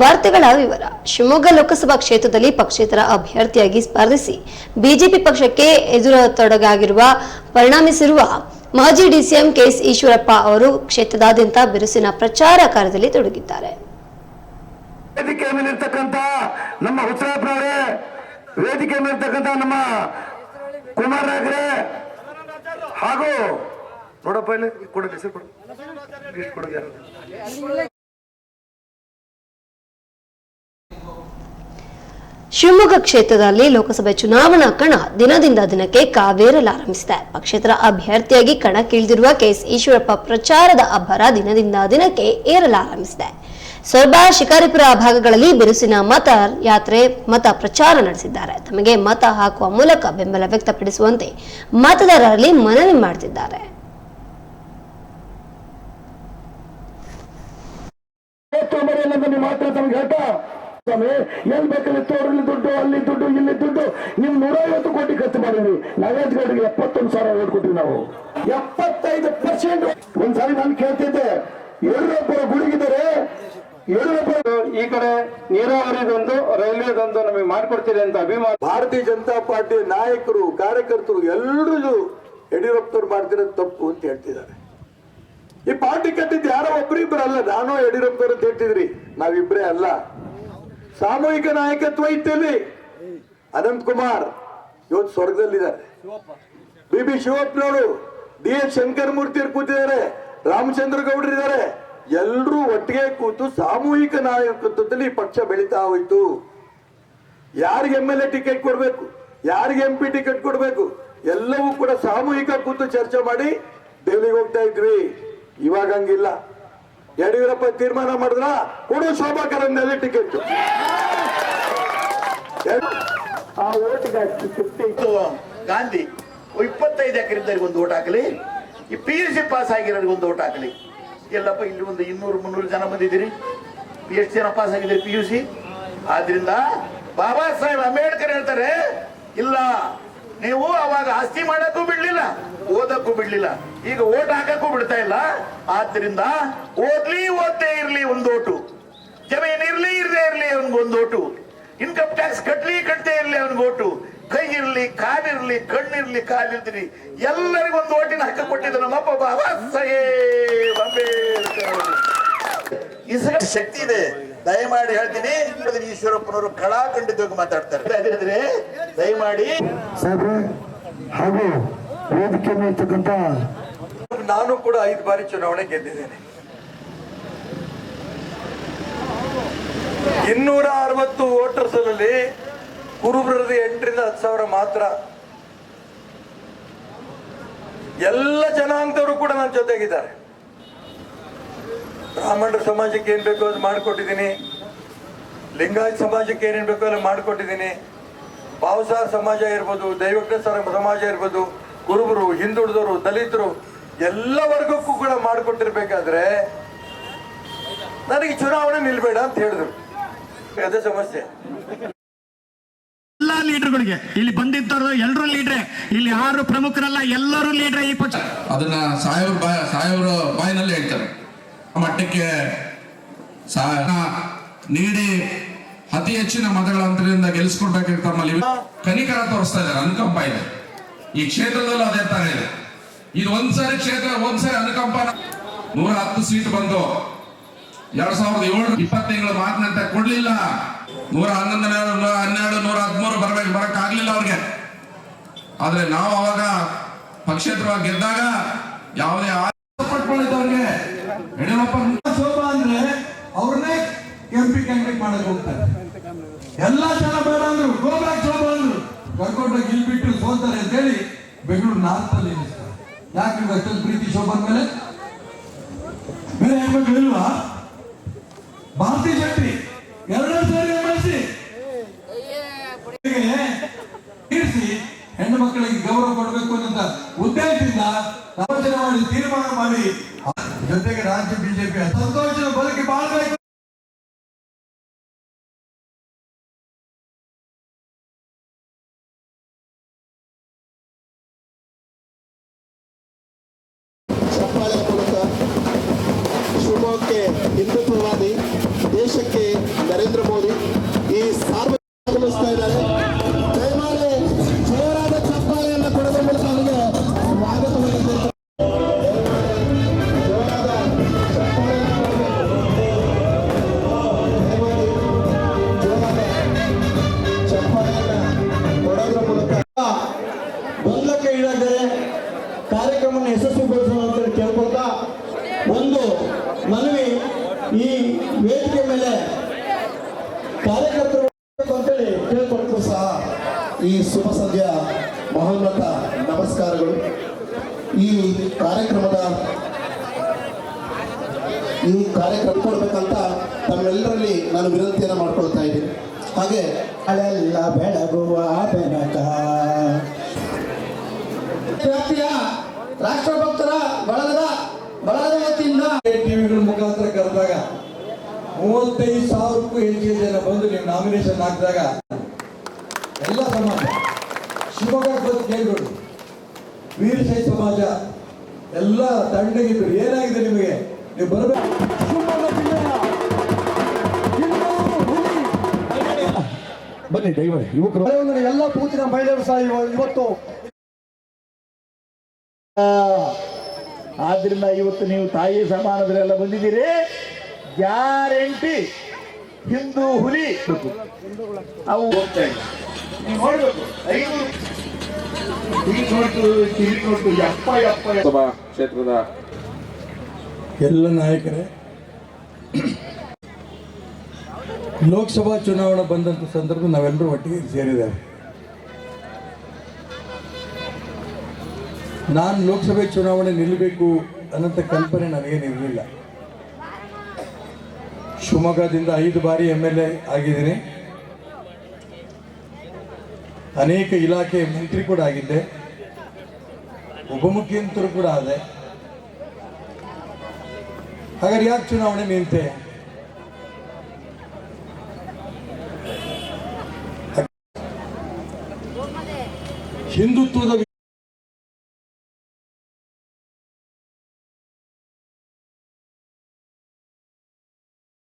ವಾರ್ತೆಗಳ ವಿವರ. ಶಿವಮೊಗ್ಗ ಲೋಕಸಭಾ ಕ್ಷೇತ್ರದಲ್ಲಿ ಪಕ್ಷೇತರ ಅಭ್ಯರ್ಥಿಯಾಗಿ ಸ್ಪರ್ಧಿಸಿ ಬಿಜೆಪಿ ಪಕ್ಷಕ್ಕೆ ಎದುರತೊಡಗಾಗಿರುವ ಪರಿಣಾಮಿಸಿರುವ ಮಾಜಿ ಡಿಸಿಎಂ ಕೆಎಸ್ ಈಶ್ವರಪ್ಪ ಅವರು ಕ್ಷೇತ್ರದಾದ್ಯಂತ ಬಿರುಸಿನ ಪ್ರಚಾರ ಕಾರ್ಯದಲ್ಲಿ ತೊಡಗಿದ್ದಾರೆ. ವೇದಿಕೆ ನಮ್ಮ ವೇದಿಕೆ ನಮ್ಮ ಹಾಗೂ ನೋಡಪ್ಪ ಇಲ್ಲಿ ಹೆಸರು ಲಿಸ್ಟ್ ಕೊಡು ಯಾರು? ಶಿವಮೊಗ್ಗ ಕ್ಷೇತ್ರದಲ್ಲಿ ಲೋಕಸಭೆ ಚುನಾವಣಾ ಕಣ ದಿನದಿಂದ ದಿನಕ್ಕೆ ಕಾವೇರಲಾರಂಭಿಸಿದೆ. ಪಕ್ಷೇತರ ಅಭ್ಯರ್ಥಿಯಾಗಿ ಕಣಕ್ಕಿಳಿದಿರುವ ಕೆಎಸ್ ಈಶ್ವರಪ್ಪ ಪ್ರಚಾರದ ಅಬ್ಬರ ದಿನದಿಂದ ದಿನಕ್ಕೆ ಏರಲಾರಂಭಿಸಿದೆ. ಸೊರಬ, ಶಿಕಾರಿಪುರ ಭಾಗಗಳಲ್ಲಿ ಬಿರುಸಿನ ಮತ ಯಾತ್ರೆ, ಮತ ಪ್ರಚಾರ ನಡೆಸಿದ್ದಾರೆ. ತಮಗೆ ಮತ ಹಾಕುವ ಮೂಲಕ ಬೆಂಬಲ ವ್ಯಕ್ತಪಡಿಸುವಂತೆ ಮತದಾರರಲ್ಲಿ ಮನವಿ ಮಾಡುತ್ತಿದ್ದಾರೆ ತೊಂಬರಿಲ್ಲ ನಿಮ್ಮ ಮಾತ್ರ ಸ್ವಾಮಿ ಎಲ್ ಬೇಕಲ್ಲಿ ತೋರಲ್ಲಿ ದುಡ್ಡು ಅಲ್ಲಿ ದುಡ್ಡು ಇಲ್ಲಿ ದುಡ್ಡು. ನಿಮ್ ನೂರೈವತ್ತು ಕೋಟಿ ಖರ್ಚು ಮಾಡಿದ್ವಿ. ನಗರದ ಗೌಡ್ಗೆ ಎಪ್ಪತ್ತೊಂದು ಸಾವಿರ ಓಟ್ ಕೊಟ್ವಿ ನಾವು. ಎಪ್ಪತ್ತೈದು ಪರ್ಸೆಂಟ್ ಒಂದ್ಸಾರಿ ನಾನು ಕೇಳ್ತಿದ್ದೆ ಯಡಿಯೂರಪ್ಪರ ಗುಡುಗಿದರೆ ಯಡಿಯೂರಪ್ಪ ಈ ಕಡೆ ನೀರಾವರಿದೊಂದು ರೈಲ್ವೆದೊಂದು ನಮಗೆ ಮಾಡ್ಕೊಡ್ತೀರಿ ಅಂತ ಅಭಿಮಾನ. ಭಾರತೀಯ ಜನತಾ ಪಾರ್ಟಿ ನಾಯಕರು ಕಾರ್ಯಕರ್ತರು ಎಲ್ಲರೂ ಯಡಿಯೂರಪ್ಪರು ಮಾಡ್ತಿರೋದು ತಪ್ಪು ಅಂತ ಹೇಳ್ತಿದ್ದಾರೆ. ಈ ಪಾರ್ಟಿ ಕಟ್ಟಿದ್ದು ಯಾರೋ ಒಬ್ಬರಿಬ್ಬರಲ್ಲ ಅಲ್ಲ ನಾನು ಯಡಿಯೂರಪ್ಪರು ಅಂತ ಹೇಳ್ತಿದ್ರಿ. ನಾವಿಬ್ರೇ ಅಲ್ಲ. ಸಾಮೂಹಿಕ ನಾಯಕತ್ವ ಇತ್ತಲ್ಲಿ ಅನಂತ್ ಕುಮಾರ್ ಇವತ್ತು ಸ್ವರ್ಗದಲ್ಲಿದ್ದಾರೆ. ಬಿ ಬಿ ಶಿವಪ್ಪನವರು ಡಿ ಎಸ್ ಶಂಕರ್ ಮೂರ್ತಿ ಕೂತಿದ್ದಾರೆ. ರಾಮಚಂದ್ರ ಗೌಡ್ರಿದ್ದಾರೆ ಎಲ್ಲರೂ ಒಟ್ಟಿಗೆ ಕೂತು ಸಾಮೂಹಿಕ ನಾಯಕತ್ವದಲ್ಲಿ ಪಕ್ಷ ಬೆಳೀತಾ ಹೋಯ್ತು. ಯಾರಿಗೆ ಎಂ ಎಲ್ ಎ ಟಿಕೆಟ್ ಕೊಡಬೇಕು? ಯಾರಿಗೆ ಎಂ ಪಿ ಟಿಕೆಟ್ ಕೊಡಬೇಕು? ಎಲ್ಲವೂ ಕೂಡ ಸಾಮೂಹಿಕ ಕೂತು ಚರ್ಚೆ ಮಾಡಿ ದೆಹಲಿಗೆ ಹೋಗ್ತಾ ಇದ್ವಿ. ಇವಾಗ ಹಂಗಿಲ್ಲ. ಯಡಿಯೂರಪ್ಪ ತೀರ್ಮಾನ ಮಾಡಿದ್ರ? ಕೊಡು ಶೋಭಾ ಕರಂದ್ನಲ್ಲಿ ಟಿಕೆಟ್ ಆ ಓಟಿಗೆ ಇವತ್ತು ಗಾಂಧಿ ಇಪ್ಪತ್ತೈದು ಎಕರೆ ಒಂದು ಓಟ್ ಹಾಕಲಿ ಈ ಪಿ ಯು ಸಿ ಪಾಸ್ ಆಗಿರೋರಿಗೆ ಒಂದು ಓಟ್ ಹಾಕಲಿ. ಎಲ್ಲಪ್ಪ ಇಲ್ಲಿ ಒಂದು ಇನ್ನೂರು ಮುನ್ನೂರು ಜನ ಬಂದಿದ್ದೀರಿ. ಎಷ್ಟು ಜನ ಪಾಸ್ ಆಗಿದ್ದೀರಿ ಪಿ ಯು ಸಿ ಆದ್ರಿಂದ ಬಾಬಾ ಸಾಹೇಬ್ ಅಂಬೇಡ್ಕರ್ ಹೇಳ್ತಾರೆ ನೀವು ಅವಾಗ ಆಸ್ತಿ ಮಾಡಕ್ಕೂ ಬಿಡ್ಲಿಲ್ಲ, ಓದಕ್ಕೂ ಬಿಡ್ಲಿಲ್ಲ. ಈಗ ಓಟ್ ಹಾಕಕ್ಕೂ ಬಿಡ್ತಾ ಇಲ್ಲ. ಆದ್ರಿಂದ ಓದ್ಲಿ ಓದ್ತೇ ಇರ್ಲಿ ಒಂದೋಟು ಜಮೀನ್ ಇರ್ಲಿ, ಇರದೇ ಇರ್ಲಿ ಅವನ್ಗೆ ಒಂದೋಟು ಓಟು. ಇನ್ಕಮ್ ಟ್ಯಾಕ್ಸ್ ಕಟ್ಲಿ ಕಟ್ಟದೇ ಇರ್ಲಿ ಓಟು. ಕೈ ಇರ್ಲಿ ಕಾಲಿರ್ಲಿ ಕಣ್ಣಿರ್ಲಿ ಕಾಲಿರ್ಲಿ ಎಲ್ಲರಿಗೂ ಒಂದು ಓಟಿನ ಹಕ್ಕ ಕೊಟ್ಟಿದ್ದ ನಮ್ಮಪ್ಪ ಬಾಬಾ ಸಾಹೇಬ್ ಅಂಬೇಡ್ಕರ್ ಇಸ್ ಶಕ್ತಿ ಇದೆ. ದಯಮಾಡಿ ಹೇಳ್ತೀನಿ ಈಶ್ವರಪ್ಪನವರು ಕಳಾಖಂಡಿತವಾಗಿ ಮಾತಾಡ್ತಾರೆ. ದಯಮಾಡಿ ಸಾಹೇಬ್ರೆ ಹಾಗೂ ವೇದಿಕೆ ನಾನು ಕೂಡ ಐದು ಬಾರಿ ಚುನಾವಣೆ ಗೆದ್ದಿದ್ದೇನೆ. ಇನ್ನೂರ ಅರವತ್ತು ವೋಟರ್ಸ್ ಅಲ್ಲಿ ಕುರುಬರದ ಎಂಟರಿಂದ ಹತ್ತು ಸಾವಿರ ಮಾತ್ರ. ಎಲ್ಲ ಜನಾಂಗದವರು ಕೂಡ ನನ್ನ ಜೊತೆಗಿದ್ದಾರೆ. ಬ್ರಾಹ್ಮಣರ ಸಮಾಜಕ್ಕೆ ಏನ್ ಬೇಕೋ ಅದು ಮಾಡಿಕೊಟ್ಟಿದ್ದೀನಿ. ಲಿಂಗಾಯತ್ ಸಮಾಜಕ್ಕೆ ಏನೇನು ಬೇಕೋ ಅಲ್ಲ ಮಾಡಿಕೊಟ್ಟಿದ್ದೀನಿ. ಭಾವಸಾರ ಸಮಾಜ ಇರ್ಬೋದು ಸರ- ಸಮಾಜ ಇರ್ಬೋದು ಕುರುಬರು ಹಿಂದುಳಿದವರು ದಲಿತರು ಎಲ್ಲ ವರ್ಗಕ್ಕೂ ಕೂಡ ಮಾಡಿಕೊಟ್ಟಿರ್ಬೇಕಾದ್ರೆ ನನಗೆ ಚುನಾವಣೆ ನಿಲ್ಬೇಡ ಅಂತ ಹೇಳಿದ್ರು. ಅದೇ ಸಮಸ್ಯೆ. ಎಲ್ಲಾ ಲೀಡರ್ಗಳಿಗೆ ಇಲ್ಲಿ ಬಂದಿದ್ದವರು ಎಲ್ಲರೂ ಲೀಡ್ರೆ ಇಲ್ಲಿ ಯಾರು ಪ್ರಮುಖರಲ್ಲ ಎಲ್ಲರೂ ಲೀಡ್ರೆ ಈ ಪಕ್ಷ. ಅದನ್ನ ಸಾಯೋರ್ ಬಾಯ ಸಾಯೋರ ಬಾಯಿನಲ್ಲಿ ಹೇಳ್ತಾರೆ. ಮಟ್ಟಕ್ಕೆ ನೀಡಿ ಅತಿ ಹೆಚ್ಚಿನ ಮತಗಳ ಅಂತರದಿಂದ ಗೆಲ್ಲಿಸ್ಕೊಡ್ಬೇಕು ತಮ್ಮಲ್ಲಿ. ಕನಿಕರ ತೋರಿಸ್ತಾ ಇದ್ದಾರೆ, ಅನುಕಂಪ ಇದೆ. ಈ ಕ್ಷೇತ್ರದಲ್ಲೂ ಅದೇ ತರ ಇದೆ. ಇದು ಒಂದ್ಸರಿ ಕ್ಷೇತ್ರ, ಒಂದ್ಸರಿ ಅನುಕಂಪ. ನೂರ ಹತ್ತು ಸೀಟ್ ಬಂದು ಎರಡ್ ಸಾವಿರದ ಏಳು, ಇಪ್ಪತ್ತು ತಿಂಗಳ ಮಾತಿನಂತೆ ಕೊಡ್ಲಿಲ್ಲ. ನೂರ ಹನ್ನೊಂದು ನೂರ ಹನ್ನೆರಡು, ನೂರ ಹದಿಮೂರು ಬರ್ಬೇಕು ಬರಕ್ ಆಗ್ಲಿಲ್ಲ ಅವ್ರಿಗೆ. ಆದ್ರೆ ನಾವು ಅವಾಗ ಪಕ್ಷೇತ್ರವಾಗಿ ಗೆದ್ದಾಗ ಯಾವುದೇ ಪಟ್ಕೊಂಡಿದ್ದವ್ರಿಗೆ ಯಡಿಯೂರಪ್ಪ ಶೋಭಾ ಅಂದ್ರೆ ಅವ್ರನ್ನೇ ಪಿ ಕ್ಯಾಂಡಿಡೇಟ್ ಮಾಡಕ್ ಹೋಗ್ತಾರೆ. ಎಲ್ಲಾ ಜನ ಬೇಡ ಅಂದ್ರು ಗೋ ಬ್ಯಾಕ್ ಶೋಭಾ ಅಂದ್ರು. ಕರ್ಕೊಂಡೋಗಿ ಗಿಲ್ ಬಿಟ್ಟು ಸೋತಾರೆ ಅಂತ ಹೇಳಿ ಬೆಂಗಳೂರು ನಾರ್ತ್ ಅಲ್ಲಿ ಯಾಕೆ ನಿಮ್ಗೆ ಅಷ್ಟೊಂದು ಪ್ರೀತಿ ಶೋಭನ್ ಮೇಲೆ ಬೇರೆ ಹೇಳ್ಬೇಕು ಇಲ್ವಾ ಭಾರತಿ ಶೆಟ್ಟಿ, ಎರಡೆರಡು ಸಾರಿ ಎಂ ಇರಿಸಿ ಹೆಣ್ಣು ಮಕ್ಕಳಿಗೆ ಗೌರವ ಕೊಡಬೇಕು ಅನ್ನೋ ಉದ್ದೇಶದಿಂದ ಆಲೋಚನೆ ಮಾಡಿ ತೀರ್ಮಾನ ಮಾಡಿ. ಜೊತೆಗೆ ರಾಜ್ಯ ಬಿಜೆಪಿ ಸಂತೋಷದ ಬದುಕಿ ಬಾಳ್ಬೇಕು. ಹಿಂದುತ್ವವಾದಿ ದೇಶಕ್ಕೆ ನರೇಂದ್ರ ಮೋದಿ ಈ ಸಾರ್ವಜನಿಕ ಇದ್ದಾರೆ. ದಯಮಾಡಿ ಜೋರಾದ ಅವರಿಗೆ ಸ್ವಾಗತವನ್ನು ಕಾರ್ಯಕ್ರಮವನ್ನು ಯಶಸ್ವಿಗೊಳಿಸುವಂತ ಕೇಳ್ಕೊಳ್ತಾ ಮೇಲೆ ಕಾರ್ಯಕರ್ತರು ಅಂತೇಳಿ ಕೇಳ್ಕೊಟ್ಟು ಸಹ ಈ ಶುಭ ಸಂಧ್ಯಾ ಮಹೋನ್ನತ ನಮಸ್ಕಾರಗಳು. ಈ ಕಾರ್ಯಕ್ರಮದ ಈ ಕಾರ್ಯಕ್ರಮ ಕೊಡ್ಬೇಕಂತ ತಮ್ಮೆಲ್ಲರಲ್ಲಿ ನಾನು ವಿನಂತಿಯನ್ನು ಮಾಡ್ಕೊಳ್ತಾ ಇದ್ದೀನಿ. ಹಾಗೆ ಅಲ್ಲೆಲ್ಲ ಬೆಳಗುವ ಬೆನಕ ಮೂವತ್ತೈದು ಸಾವಿರಕ್ಕೂ ಹೆಚ್ಚು ಜನ ಬಂದು ನೀವು ನಾಮಿನೇಷನ್ ಹಾಕಿದಾಗ ಎಲ್ಲ ಸಮಾಜ, ಶಿವಮೊಗ್ಗ ಬಂದು ವೀರ ವೀರಶೈವ ಸಮಾಜ, ಎಲ್ಲ ತಂಡಗಿದ್ರು. ಏನಾಗಿದೆ ನಿಮಗೆ? ನೀವು ಬರಬೇಕು. ಬನ್ನಿ ದಯಮಾಡಿ ಯುವಕರು. ಎಲ್ಲ ಬೂತಿನ ಮಹಿಳೆಯರು ಸಹ ಇವ- ಇವತ್ತು ಆದ್ರಿಂದ ಇವತ್ತು ನೀವು ತಾಯಿ ಸಮಾನದಲ್ಲೆಲ್ಲ ಬಂದಿದ್ದೀರಿ. ಗ್ಯಾರಂಟಿ ಹಿಂದೂ ಹುಲಿ. ಅವು ಹೋಗ್ತಾ ಇಲ್ಲ ನೀವು ನೋಡ್ಬೇಕು. ಸಭಾ ಕ್ಷೇತ್ರದ ಎಲ್ಲ ನಾಯಕರೇ ಲೋಕಸಭಾ ಚುನಾವಣೆ ಬಂದಂಥ ಸಂದರ್ಭ ನಾವೆಲ್ಲರೂ ಒಟ್ಟಿಗೆ ಸೇರಿದ್ದೇವೆ. ನಾನು ಲೋಕಸಭೆ ಚುನಾವಣೆ ನಿಲ್ಲಬೇಕು ಅನ್ನೋಂಥ ಕಲ್ಪನೆ ನನಗೇನಿರಲಿಲ್ಲ. ಶಿವಮೊಗ್ಗದಿಂದ ಐದು ಬಾರಿ ಎಂ ಎಲ್ ಎ ಆಗಿದ್ದೀನಿ. ಅನೇಕ ಇಲಾಖೆ ಮಂತ್ರಿ ಕೂಡ ಆಗಿದ್ದೆ. ಉಪಮುಖ್ಯಮಂತ್ರಿ ಕೂಡ ಆದೆ. ಹಾಗಾದ್ರೆ ಯಾಕೆ ಚುನಾವಣೆ ನಿಂತೆ? ಹಿಂದುತ್ವದ